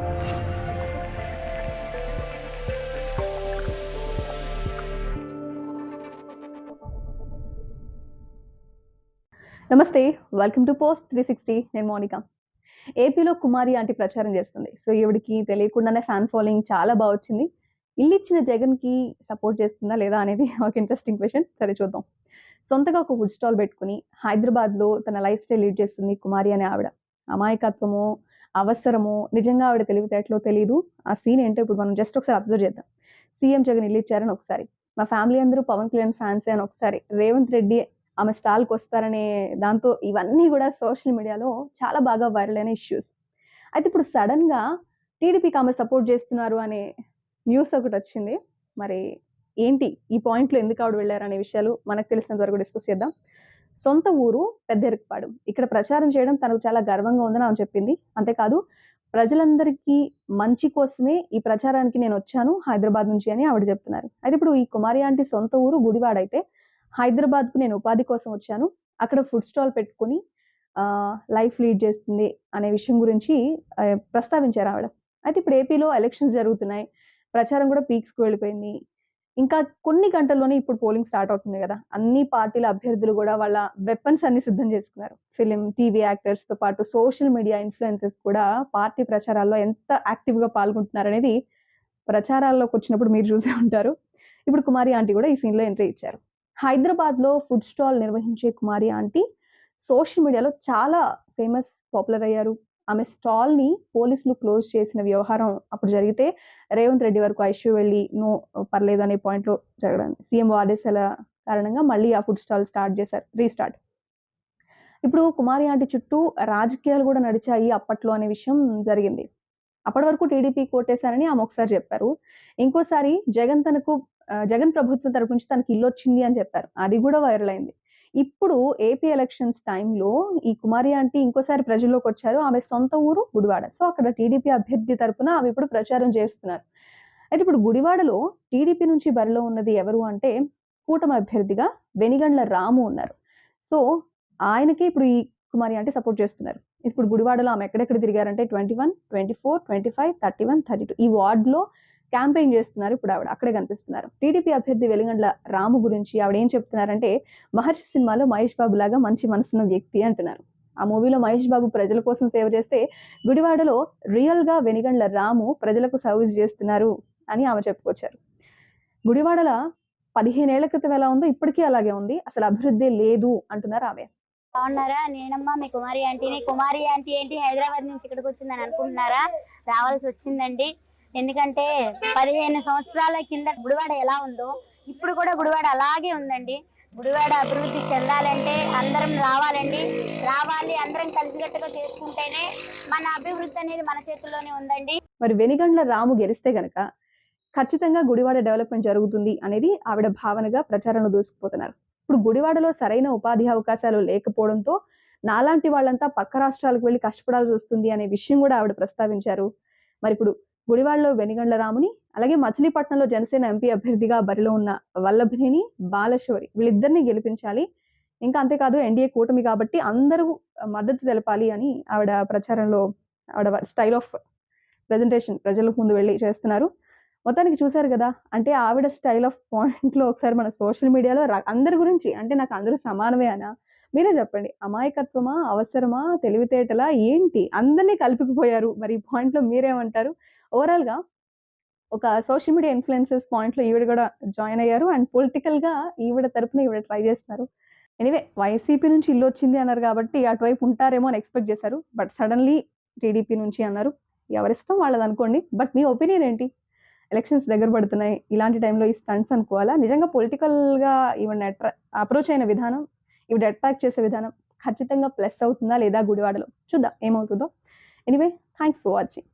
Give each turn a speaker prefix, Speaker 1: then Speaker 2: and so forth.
Speaker 1: నమస్తే welcome to post three sixty నేను మోనిక. ఏపీలో కుమారి ఆంటీ ప్రచారం చేస్తుంది. సో ఈవిడికి తెలియకుండానే ఫ్యాన్ ఫాలోయింగ్ చాలా బాగా వచ్చింది. ఇల్లు ఇచ్చిన జగన్కి సపోర్ట్ చేస్తుందా లేదా అనేది ఒక ఇంట్రెస్టింగ్ క్వశ్చన్ సరే చూద్దాం. సొంతగా ఒక ఫుడ్ స్టాల్ పెట్టుకుని హైదరాబాద్లో తన లైఫ్ స్టైల్ లీడ్ చేస్తుంది కుమారి అనే ఆవిడ. అమాయకత్వము అవసరము నిజంగా ఆవిడ తెలివితేటలో తెలియదు ఆ సీన్ ఏంటో ఇప్పుడు మనం జస్ట్ ఒకసారి అబ్జర్వ్ చేద్దాం. సీఎం జగన్ ఇల్లు ఇచ్చారని ఒకసారి. మా ఫ్యామిలీ అందరూ పవన్ కళ్యాణ్ ఫ్యాన్సే అని ఒకసారి. రేవంత్ రెడ్డి ఆమె స్టాల్కి వస్తారనే దాంతో ఇవన్నీ కూడా సోషల్ మీడియాలో చాలా బాగా వైరల్ అయిన ఇష్యూస్ అయితే ఇప్పుడు సడన్గా టీడీపీకి ఆమె సపోర్ట్ చేస్తున్నారు అనే న్యూస్ ఒకటి వచ్చింది. మరి ఏంటి? ఈ పాయింట్లో ఎందుకు ఆవిడ వెళ్ళారు అనే విషయాలు మనకు తెలిసినంత వరకు డిస్కస్ చేద్దాం. సొంత ఊరు పెద్దెరుకుపాడు. ఇక్కడ ప్రచారం చేయడం తనకు చాలా గర్వంగా ఉందని ఆమె చెప్పింది. అంతేకాదు ప్రజలందరికీ మంచి కోసమే ఈ ప్రచారానికి నేను వచ్చాను హైదరాబాద్ నుంచి అని ఆవిడ చెప్తున్నారు. అయితే ఇప్పుడు ఈ కుమారి ఆంటీ సొంత ఊరు గుడివాడైతే హైదరాబాద్కు నేను ఉపాధి కోసం వచ్చాను. అక్కడ ఫుడ్ స్టాల్ పెట్టుకుని లైఫ్ లీడ్ చేస్తుంది అనే విషయం గురించి ప్రస్తావించారు ఆవిడ. అయితే ఇప్పుడు ఏపీలో ఎలక్షన్స్ జరుగుతున్నాయి. ప్రచారం కూడా పీక్స్కి వెళ్ళిపోయింది. ఇంకా కొన్ని గంటల్లోనే ఇప్పుడు పోలింగ్ స్టార్ట్ అవుతుంది కదా. అన్ని పార్టీల అభ్యర్థులు కూడా వాళ్ళ వెపన్స్ అన్ని సిద్ధం చేసుకున్నారు. ఫిలిం టీవీ యాక్టర్స్తో పాటు సోషల్ మీడియా ఇన్ఫ్లుయెన్సెస్ కూడా పార్టీ ప్రచారాల్లో ఎంత యాక్టివ్గా పాల్గొంటున్నారు అనేది ప్రచారాల్లోకి వచ్చినప్పుడు మీరు చూసే ఉంటారు. ఇప్పుడు కుమారి ఆంటీ కూడా ఈ సీన్లో ఎంట్రీ ఇచ్చారు. హైదరాబాద్లో ఫుడ్ స్టాల్ నిర్వహించే కుమారి ఆంటీ సోషల్ మీడియాలో చాలా ఫేమస్ పాపులర్ అయ్యారు. ఆమె స్టాల్ని పోలీసులు క్లోజ్ చేసిన వ్యవహారం అప్పుడు జరిగితే రేవంత్ రెడ్డి వరకు ఐష్యూ వెళ్ళి నో పర్లేదు అనే పాయింట్లో జరగడం సీఎం ఆదేశాల కారణంగా మళ్ళీ ఆ ఫుడ్ స్టాల్ స్టార్ట్ చేశారు రీస్టార్ట్. ఇప్పుడు కుమారి ఆంటి చుట్టూ రాజకీయాలు కూడా నడిచాయి అప్పట్లో అనే విషయం జరిగింది. అప్పటి వరకు టీడీపీ కోటేశారని ఆమె ఒకసారి చెప్పారు. ఇంకోసారి జగన్ తనకు జగన్ ప్రభుత్వం తరపు నుంచి తనకి ఇల్లు వచ్చింది అని చెప్పారు. అది కూడా వైరల్ అయింది. ఇప్పుడు ఏపీ ఎలక్షన్స్ టైంలో ఈ కుమారి ఆంటీ ఇంకోసారి ప్రజల్లోకి వచ్చారు. ఆమె సొంత ఊరు గుడివాడ. సో అక్కడ టీడీపీ అభ్యర్థి తరపున ఆమె ఇప్పుడు ప్రచారం చేస్తున్నారు. అయితే ఇప్పుడు గుడివాడలో టీడీపీ నుంచి బరిలో ఉన్నది ఎవరు అంటే కూటమి అభ్యర్థిగా వెనిగండ్ల రాము ఉన్నారు. సో ఆయనకి ఇప్పుడు ఈ కుమారి అంటే సపోర్ట్ చేస్తున్నారు. ఇప్పుడు గుడివాడలో ఆమె ఎక్కడెక్కడ తిరిగారంటే twenty one twenty four twenty five thirty one thirty two ఈ వార్డులో క్యాంపెయిన్ చేస్తున్నారు. ఇప్పుడు ఆవిడ అక్కడే కనిపిస్తున్నారు. టీడీపీ అభ్యర్థి వెలిగండ్ల రాము గురించి ఆవిడ ఏం చెప్తున్నారంటే మహర్షి సినిమాలో మహేష్ బాబు లాగా మంచి మనసున్న వ్యక్తి అంటున్నారు. ఆ మూవీలో మహేష్ బాబు ప్రజల కోసం సేవ చేస్తే గుడివాడలో రియల్గా వెనిగండ్ల రాము ప్రజలకు సర్వీస్ చేస్తున్నారు అని ఆమె చెప్పుకొచ్చారు. గుడివాడల పదిహేనేళ్ళ క్రితం ఎలా ఉందో ఇప్పటికీ అలాగే ఉంది. అసలు అభివృద్ధి లేదు అంటున్నారు ఆమె.
Speaker 2: బాగున్నారా? నేనమ్మా మీ కుమారి ఆంటీని. కుమారి ఆంటీ ఏంటి? హైదరాబాద్ నుంచి ఇక్కడికి వచ్చిందని అనుకుంటున్నారా? రావాల్సి వచ్చిందండి. ఎందుకంటే పదిహేను సంవత్సరాల కింద గుడివాడ ఎలా ఉందో ఇప్పుడు కూడా గుడివాడ అలాగే ఉందండి. గుడివాడ అభివృద్ధి చెందాలంటే అందరం రావాలండి. రావాలి అందరం కలిసికట్టుగా చేసుకుంటేనే మన అభివృద్ధి అనేది మన చేతుల్లోనే ఉందండి.
Speaker 1: మరి వెనిగండ్ల రాము గెలిస్తే గనక ఖచ్చితంగా గుడివాడ డెవలప్మెంట్ జరుగుతుంది అనేది ఆవిడ భావనగా ప్రచారంలో దూసుకుపోతున్నారు. ఇప్పుడు గుడివాడలో సరైన ఉపాధి అవకాశాలు లేకపోవడంతో నాలాంటి వాళ్ళంతా పక్క రాష్ట్రాలకు వెళ్ళి కష్టపడాల్సి వస్తుంది అనే విషయం కూడా ఆవిడ ప్రస్తావించారు. మరి ఇప్పుడు గుడివాడలో వెనిగండ్ల రాముని అలాగే మచిలీపట్నంలో జనసేన ఎంపీ అభ్యర్థిగా బరిలో ఉన్న వల్లభనేని బాలశ్వరి వీళ్ళిద్దరిని గెలిపించాలి. ఇంకా అంతేకాదు ఎన్డీఏ కూటమి కాబట్టి అందరూ మద్దతు తెలపాలి అని ఆవిడ ప్రచారంలో ఆవిడ స్టైల్ ఆఫ్ ప్రజెంటేషన్ ప్రజల ముందు వెళ్ళి చేస్తున్నారు. మొత్తానికి చూశారు కదా అంటే ఆవిడ స్టైల్ ఆఫ్ పాయింట్లో ఒకసారి మన సోషల్ మీడియాలో అందరి గురించి అంటే నాకు అందరూ సమానమే అనా మీరే చెప్పండి. అమాయకత్వమా అవసరమా తెలివితేటలా ఏంటి? అందరినీ కలుపుకుపోయారు. మరి ఈ పాయింట్లో మీరేమంటారు? ఓవరాల్గా ఒక సోషల్ మీడియా ఇన్ఫ్లుయెన్సెస్ పాయింట్లో ఈవిడ కూడా జాయిన్ అయ్యారు. అండ్ పొలిటికల్గా ఈవిడ తరపున ఈవిడ ట్రై చేస్తున్నారు. ఎనివే వైసీపీ నుంచి ఇల్లు వచ్చింది అన్నారు కాబట్టి అటువైపు ఉంటారేమో అని ఎక్స్పెక్ట్ చేశారు. బట్ సడన్లీ టీడీపీ నుంచి అన్నారు. ఎవరిష్టం వాళ్ళది అనుకోండి. బట్ మీ ఒపీనియన్ ఏంటి? ఎలక్షన్స్ దగ్గర పడుతున్నాయి. ఇలాంటి టైంలో ఈ స్టంట్స్ అనుకోవాలా? నిజంగా పొలిటికల్గా ఈవిడ అట్రా అప్రోచ్ అయిన విధానం ఇవి డెడ్ ప్యాక్ చేసే విధానం ఖచ్చితంగా ప్లస్ అవుతుందా లేదా గుడివాడలో? చూద్దాం ఏమవుతుందో. Anyway thanks for watching